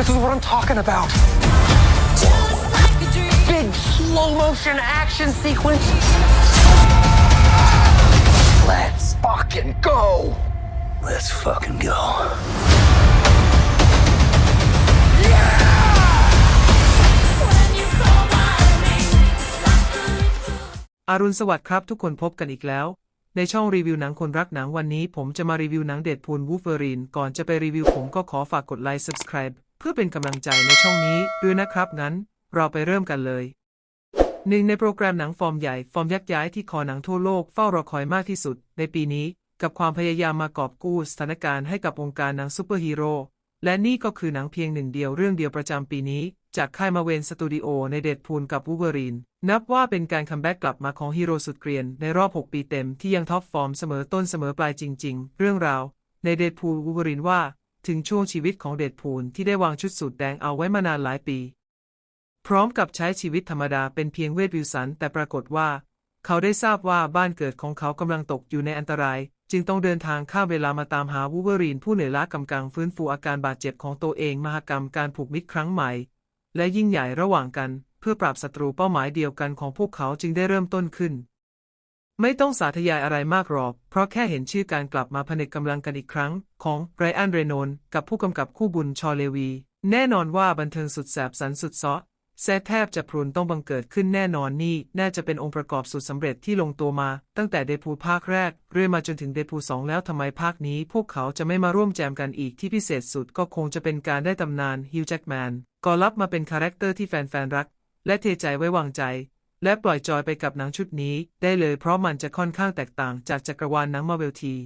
This is what I'm talking about. Big slow motion action sequence. Let's fucking go. Let's fucking go. อารุณสวัสดิ์ครับทุกคนพบกันอีกแล้ว ในช่องรีวิวหนังคนรักหนังวันนี้ผมจะมารีวิวหนังเดดพูลวูฟเวอรีน ก่อนจะไปรีวิวผมก็ขอฝากกดไลค์ subscribe เพื่อเป็นกำลังใจในช่องนี้ด้วยนะครับงั้น เราไปเริ่มกันเลยหนึ่งในโปรแกรมหนังฟอร์มใหญ่ ฟอร์มยักษ์ย้ายที่คอหนังทั่วโลกเฝ้ารอคอยมากที่สุด ในปีนี้ กับความพยายามมากอบกู้สถานการณ์ให้กับวงการหนังซูเปอร์ฮีโร่และนี่ก็คือหนังเพียงหนึ่งเดียวเรื่องเดียวประจำปีนี้ จากค่ายมาเวนสตูดิโอในเดดพูลกับวูเวอรีน นับว่าเป็นการคัมแบ็กกลับมาของฮีโร่สุดเกรียน ในรอบ 6 ปีเต็มที่ยังท็อปฟอร์มเสมอต้นเสมอปลายจริง ๆ เรื่องราว ในเดดพูลวูเวอรีนว่า ถึงช่วงชีวิตของเดดพูลที่ได้วางชุดสูทแดงเอาไว้มานานหลายปี พร้อมกับใช้ชีวิตธรรมดาเป็นเพียงเวทวิวสัน แต่ปรากฏว่า เขาได้ทราบว่าบ้านเกิดของเขากำลังตกอยู่ในอันตราย จึงต้องเดินทางข้ามเวลามาตามหาวูเวอรีนผู้เหนื่อยล้ากำกังฟื้นฟูอาการบาดเจ็บของตัวเองมหกรรมการผูกมิตรครั้งใหม่ และยิ่งใหญ่ระหว่างกัน เพื่อปราบศัตรูเป้าหมายเดียวกันของพวกเขาจึงได้เริ่มต้นขึ้น ไม่ต้องสาธยายอะไรมากหรอก เพราะแค่เห็นชื่อการกลับมาผนึกกำลังกันอีกครั้ง ของไรอันเรโนนกับผู้กำกับคู่บุญชอเลวี แน่นอนว่าบันเทิงสุดแสบสันสุดซาะแซ่แทบจะพรุนต้องบังเกิดขึ้นแน่นอนนี่ น่าจะเป็นองค์ประกอบสุดสำเร็จที่ลงตัวมา ตั้งแต่เดพูภาคแรก เรื่อยมาจนถึงเดพูสองแล้วทำไมภาคนี้ พวกเขาจะไม่มาร่วมแจมกันอีกที่พิเศษสุดก็คงจะเป็นการได้ตำนานฮิวจ์แจ็กแมนก็รับมาเป็นคาแรคเตอร์ที่แฟนๆรัก และเทใจไว้วางใจ และปล่อยจอยไปกับหนังชุดนี้ได้เลยเพราะมันจะค่อนข้างแตกต่างจากจักรวาลหนังมาเวลที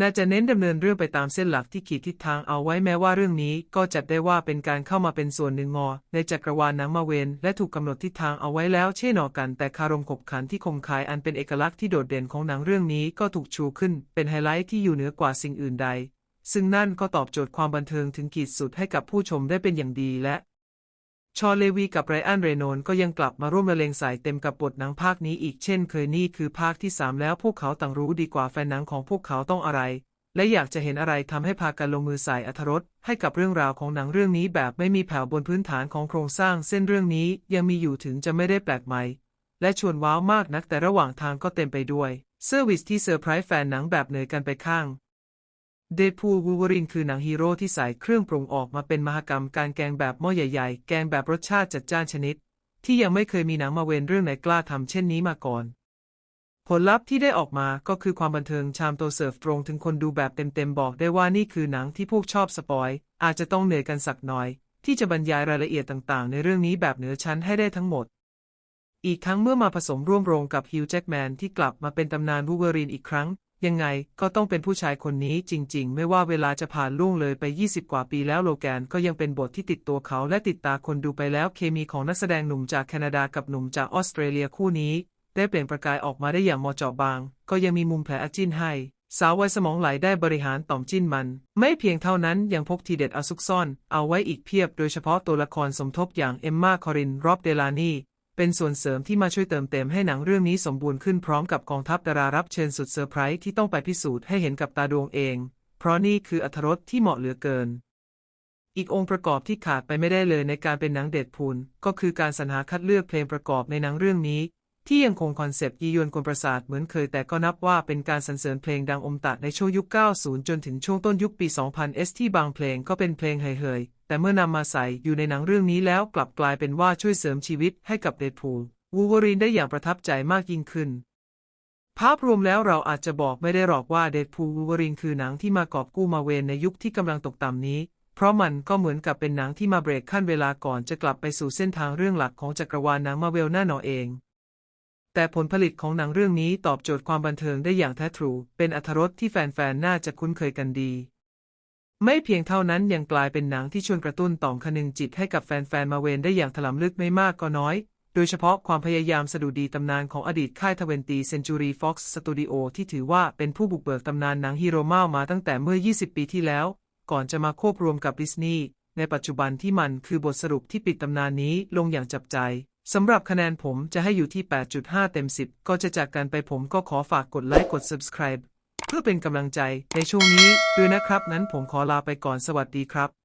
น่าจะเน้นดำเนินเรื่องไปตามเส้นหลักที่ขีดทิศทางเอาไว้แม้ว่าเรื่องนี้ก็จัดได้ว่าเป็นการเข้ามาเป็นส่วนหนึ่งงอ ในจักรวาลหนังมาเวนและถูกกำหนดทิศทางเอาไว้แล้วเช่นอกัน แต่คารมขบขันที่คมคายอันเป็นเอกลักษณ์ที่โดดเด่นของหนังเรื่องนี้ก็ถูกชูขึ้น เป็นไฮไลท์ที่อยู่เหนือกว่าสิ่งอื่นใด ซึ่งนั่นก็ตอบโจทย์ความบันเทิงถึงขีดสุดให้กับผู้ชมได้เป็นอย่างดีและ ชอเลวีกับไรอันเรโนนก็ยังกลับมาร่วมละเลงสายเต็มกับบทหนังภาคนี้อีกเช่นเคยนี่คือภาคที่ 3 แล้วพวกเขาต่างรู้ดีกว่าแฟนหนังของพวกเขาต้องอะไร และอยากจะเห็นอะไรทำให้พากันลงมือใส่อรรถรสให้กับเรื่องราวของหนังเรื่องนี้แบบไม่มีแผ่วบนพื้นฐานของโครงสร้างเส้นเรื่องนี้ยังมีอยู่ถึงจะไม่ได้แปลกใหม่ และชวนว้าวมากนักแต่ระหว่างทางก็เต็มไปด้วยเซอร์วิสที่เซอร์ไพรส์แฟนหนังแบบเหนื่อยกันไปข้าง เดพูลวูวอรินคือหนังฮีโร่ที่ใส่เครื่องปรุงออกมาเป็นมหกรรมการแกงแบบหม้อใหญ่ๆ แกงแบบรสชาติจัดจ้านชนิด ที่ยังไม่เคยมีหนังมาเวนเรื่องไหนกล้าทำเช่นนี้มาก่อน ผลลัพธ์ที่ได้ออกมาก็คือความบันเทิงชามโตเสิร์ฟตรงถึงคนดูแบบเต็มๆบอกได้ว่านี่คือหนังที่พวกชอบสปอย อาจจะต้องเหนื่อยกันสักหน่อย ที่จะบรรยายรายละเอียดต่างๆ ในเรื่องนี้แบบเหนือชั้นให้ได้ทั้งหมด อีกทั้งเมื่อมาผสมร่วมโรงกับฮิวจ์แจ็กแมนที่กลับมาเป็นตำนานวูเวอรีนอีกครั้ง ยังไงก็ต้องเป็นผู้ชายคนนี้จริง ๆ ไม่ว่าเวลาจะผ่านล่วงเลยไป 20 กว่าปีแล้วโลแกนก็ยังเป็นบทที่ติดตัวเขาและติดตาคนดูไปแล้วเคมีของนักแสดงหนุ่มจากแคนาดากับหนุ่มจากออสเตรเลียคู่นี้ ได้เปล่งประกายออกมาได้อย่างมาะเจาะบาง ก็ยังมีมุมแผลอจิ้นให้ สาววัยสมองไหลได้บริหารต่อมจิ้นมัน ไม่เพียงเท่านั้นยังพกทีเด็ดอาซุกซ่อน เอาไว้อีกเพียบ โดยเฉพาะตัวละครสมทบอย่างเอมมาคอรินรอบเดลานี เป็นส่วนเสริมที่มาช่วยเติมเต็มให้หนังเรื่องนี้สมบูรณ์ขึ้นพร้อมกับกองทัพดารารับเชิญสุดเซอร์ไพรส์ที่ต้องไปพิสูจน์ให้เห็นกับตาดวงเอง เพราะนี่คืออรรถรสที่เหมาะเหลือเกิน อีกองค์ประกอบที่ขาดไปไม่ได้เลยในการเป็นหนังเด็ดพูลก็คือการสรรหาคัดเลือกเพลงประกอบในหนังเรื่องนี้ ที่ยังคงคอนเซปต์ยียวนกลประสาทเหมือนเคยแต่ก็นับว่าเป็นการสรรเสริญเพลงดังอมตะในช่วงยุค 90 จนถึงช่วงต้นยุคปี 2000 s ที่บางเพลงก็เป็นเพลงเฮย แต่เมื่อนำมาใส่อยู่ในหนังเรื่องนี้แล้วกลับกลายเป็นว่าช่วยเสริมชีวิตให้กับเดดพูลวูเวอรีนได้อย่างประทับใจมากยิ่งขึ้น ภาพรวมแล้วเราอาจจะบอกไม่ได้หรอกว่าเดดพูลวูเวอรีนคือหนังที่มากอบกู้มาเวนในยุคที่กำลังตกต่ำนี้ เพราะมันก็เหมือนกับเป็นหนังที่มาเบรกขั้นเวลาก่อนจะกลับไปสู่เส้นทางเรื่องหลักของจักรวาลหนังมาเวลหน้าหนอเอง แต่ผลผลิตของหนังเรื่องนี้ตอบโจทย์ความบันเทิงได้อย่างแท้ทรู เป็นอรรถรสที่แฟนๆ น่าจะคุ้นเคยกันดี ไม่เพียงเท่านั้นยังกลายเป็นหนังที่ชวนกระตุ้นต่อมคนึงจิตให้กับแฟนๆมาเวนได้อย่างถลำลึกไม่มากก็น้อย โดยเฉพาะความพยายามสะดุดีตำนานของอดีตค่ายทเวนตีเซนจูรีฟ็อกซ์สตูดิโอที่ถือว่าเป็นผู้บุกเบิกตำนานหนังฮีโร่มามาตั้งแต่เมื่อ 20 ปีที่แล้ว ก่อนจะมาควบรวมกับดิสนีย์ในปัจจุบันที่มันคือบทสรุปที่ปิดตำนานนี้ลงอย่างจับใจสำหรับคะแนนผมจะให้อยู่ที่ 8.5 เต็ม 10 ก็จะจากกันไปผมก็ขอฝากกดไลค์กด subscribe เพื่อเป็นกำลังใจในช่วงนี้ด้วยนะครับ นั้นผมขอลาไปก่อนสวัสดีครับ